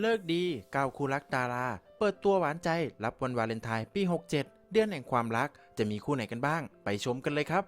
เลิกดีก้าวคู่รักดารา เปิดตัวหวานใจรับวันวาเลนไทน์ปี 67 เดือนแห่งความรัก จะมีคู่ไหนกันบ้าง ไปชมกันเลยครับ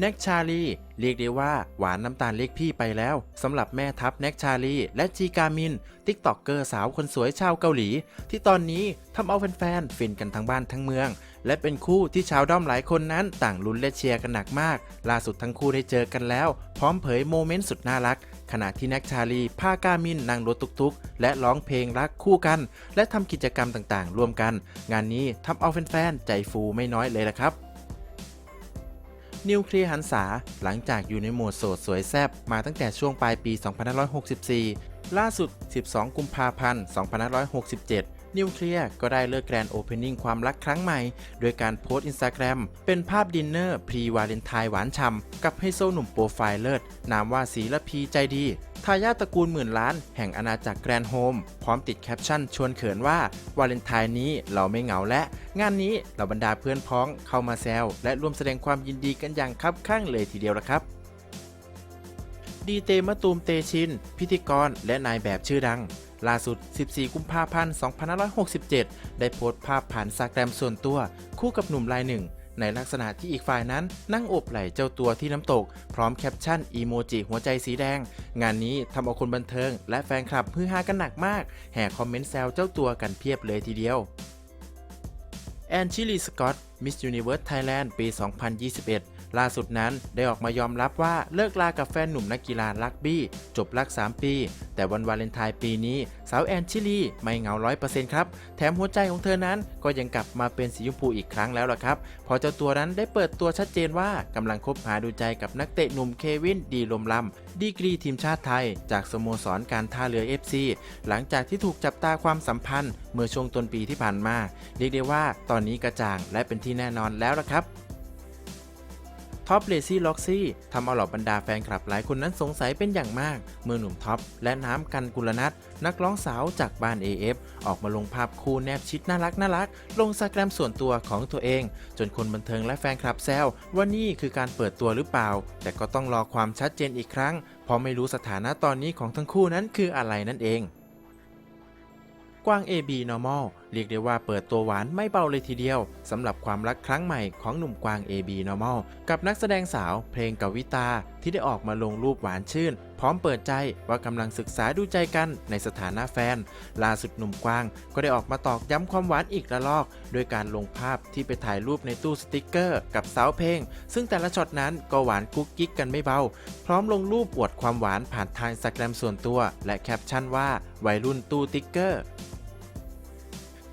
แน็กชาลีเรียกได้ว่าหวานน้ำตาลเรียกพี่ไปแล้วสำหรับแม่ทัพแน็กชาลีและจีกามิน ติ๊กต็อกเกอร์สาวคนสวยชาวเกาหลี ที่ตอนนี้ทำเอาแฟนๆฟินกันทั้งบ้านทั้งเมือง และเป็นคู่ที่ชาวด้อมหลายคนนั้นต่างลุ้นและเชียร์กันหนักมาก ล่าสุดทั้งคู่ได้เจอกันแล้ว พร้อมเผยโมเมนต์สุดน่ารัก ขณะที่แน็กชาลีพากามินนั่งรถตุกๆ และร้องเพลงรักคู่กัน และทำกิจกรรมต่างๆ ร่วมกัน งานนี้ทำเอาแฟนๆใจฟูไม่น้อยเลยละครับ นิวเคลียร์หันษาหลังจากอยู่ในโหมดโสดสวยแซบมาตั้งแต่ช่วงปลายปี 2564 ล่าสุด 12 กุมภาพันธ์ 2567 นิวเคลียร์ก็ได้เลิกแกรนด์โอเพนนิ่งความรักครั้งใหม่ โดยการโพสต์อินสตาแกรมเป็นภาพดินเนอร์พรีวาเลนไทน์หวานฉ่ำกับไฮโซหนุ่มโปรไฟล์เลิศนามว่าศีละพีใจดีทายาทตระกูลหมื่นล้านแห่งอาณาจักรแกรนด์โฮม พร้อมติดแคปชั่นชวนเขินว่า วาเลนไทน์นี้เราไม่เหงาและ งานนี้เหล่าบรรดาเพื่อนพ้องเข้ามาแซวและร่วมแสดงความยินดีกันอย่างคับข้างเลยทีเดียวละครับดีเตมะตูมเตชิน พิธีกรและนายแบบชื่อดัง ล่าสุด 14 กุมภาพันธ์ 2567 ได้โพสต์ภาพผ่านสตาแกรมส่วนตัว คู่กับหนุ่มรายหนึ่ง ในลักษณะที่อีกฝ่ายนั้นนั่งอบไหล่เจ้าตัวที่น้ำตก พร้อมแคปชั่นอีโมจิหัวใจสีแดง งานนี้ทำเอาคนบันเทิง และแฟนคลับฮือฮากันหนักมาก แห่คอมเมนต์แซวเจ้าตัวกันเพียบเลยทีเดียวแอนชิลีสกอตมิส s u นิเวิร์สไทยแลนด์ปี 2021 ล่าสุดนั้นได้ออกมายอมรับว่าเลิกลากับแฟนหนุ่มนักกีฬาลักบี้ จบรัก 3 ปี แต่วันวาเลนไทน์ปีนี้ สาวแอนชิลี ไม่เหงา100%ครับ แถมหัวใจของเธอนั้นก็ยังกลับมาเป็นสีชมพูอีกครั้งแล้วล่ะครับ พอเจ้าตัวนั้นได้เปิดตัวชัดเจนว่ากำลังคบหาดูใจกับนักเตะหนุ่มเควินดีลมลำดีกรีทีมชาติไทย จากสโมสรการท่าเรือ FC หลังจากที่ถูกจับตาความสัมพันธ์ เมื่อช่วงต้นปีที่ผ่านมาเรียกได้ว่าตอนนี้กระจ่างและเป็นที่แน่นอนแล้วล่ะครับ ท็อปเลซี่ล็อกซี่ทำเอาเหล่าบรรดาแฟนคลับหลายคนนั้นสงสัยเป็นอย่างมาก เมื่อหนุ่มท็อปและน้ำกันกุลนัทนักร้องสาวจากบ้าน AF ออกมาลงภาพคู่แนบชิดน่ารักน่ารัก ลงสแกรมส่วนตัวของตัวเอง จนคนบันเทิงและแฟนคลับแซวว่านี่คือการเปิดตัวหรือเปล่า แต่ก็ต้องรอความชัดเจนอีกครั้ง เพราะไม่รู้สถานะตอนนี้ของทั้งคู่นั้นคืออะไรนั่นเอง กวาง AB Normal เรียกได้ว่าเปิดตัวหวานไม่เบาเลยทีเดียวสำหรับความรักครั้งใหม่ของหนุ่มกวาง AB Normal กับนักแสดงสาวเพลงกวิตา ที่ได้ออกมาลงรูปหวานชื่น พร้อมเปิดใจว่ากำลังศึกษาดูใจกันในสถานะแฟน ล่าสุดหนุ่มกวางก็ได้ออกมาตอกย้ำความหวานอีกระลอก โดยการลงภาพที่ไปถ่ายรูปในตู้สติกเกอร์ กับสาวเพลง ซึ่งแต่ละช็อตนั้นก็หวานกุ๊กกิ๊กกันไม่เบา พร้อมลงรูปอวดความหวานผ่านทางสแกรมส่วนตัว และแคปชั่นว่าวัยรุ่นตู้ติ๊กเกอร์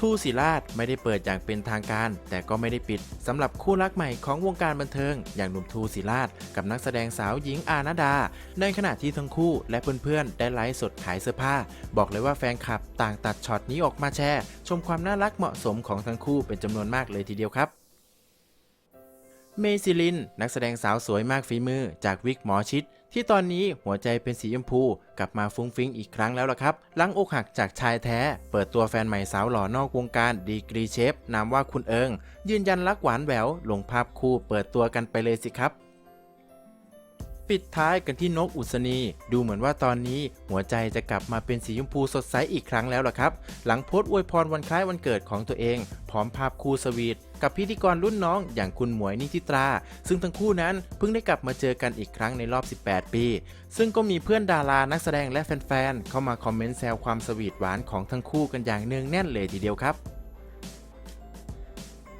ทูศิราชไม่ได้เปิดอย่างเป็นทางการ แต่ก็ไม่ได้ปิดสำหรับคู่รักใหม่ของวงการบันเทิง อย่างหนุ่มทูศิราช กับนักแสดงสาวหญิงอานาดา ในขณะที่ทั้งคู่และเพื่อนๆ ได้ไลฟ์สดขายเสื้อผ้า บอกเลยว่าแฟนคลับต่างตัดช็อตนี้ออกมาแชร์ ชมความน่ารักเหมาะสมของทั้งคู่เป็นจำนวนมากเลยทีเดียวครับเมซิลิน นักแสดงสาวสวยมากฝีมือจากวิกหมอชิด ที่ตอนนี้หัวใจเป็นสีชมพูกลับมาฟุ้งฟิ้งอีกครั้งแล้วล่ะครับ หลังอกหักจากชายแท้ เปิดตัวแฟนใหม่สาวหล่อนอกวงการดีกรีเชฟนามว่าคุณเอิง ยืนยันรักหวานแหววลงภาพคู่เปิดตัวกันไปเลยสิครับ ปิดท้ายกันที่นกอุศนี ดูเหมือนว่าตอนนี้หัวใจจะกลับมาเป็นสีชมพูสดใสอีกครั้งแล้วล่ะครับ หลังโพสต์อวยพรวันคล้ายวันเกิดของตัวเอง พร้อมภาพคู่สวีทกับพิธีกรรุ่นน้องอย่างคุณหมวยนิติตรา ซึ่งทั้งคู่นั้นเพิ่งได้กลับมาเจอกันอีกครั้งในรอบ 18 ปี ซึ่งก็มีเพื่อนดารานักแสดงและแฟนๆเข้ามาคอมเมนต์แซวความสวีทหวานของทั้งคู่กันอย่างเนืองแน่นเลยทีเดียวครับ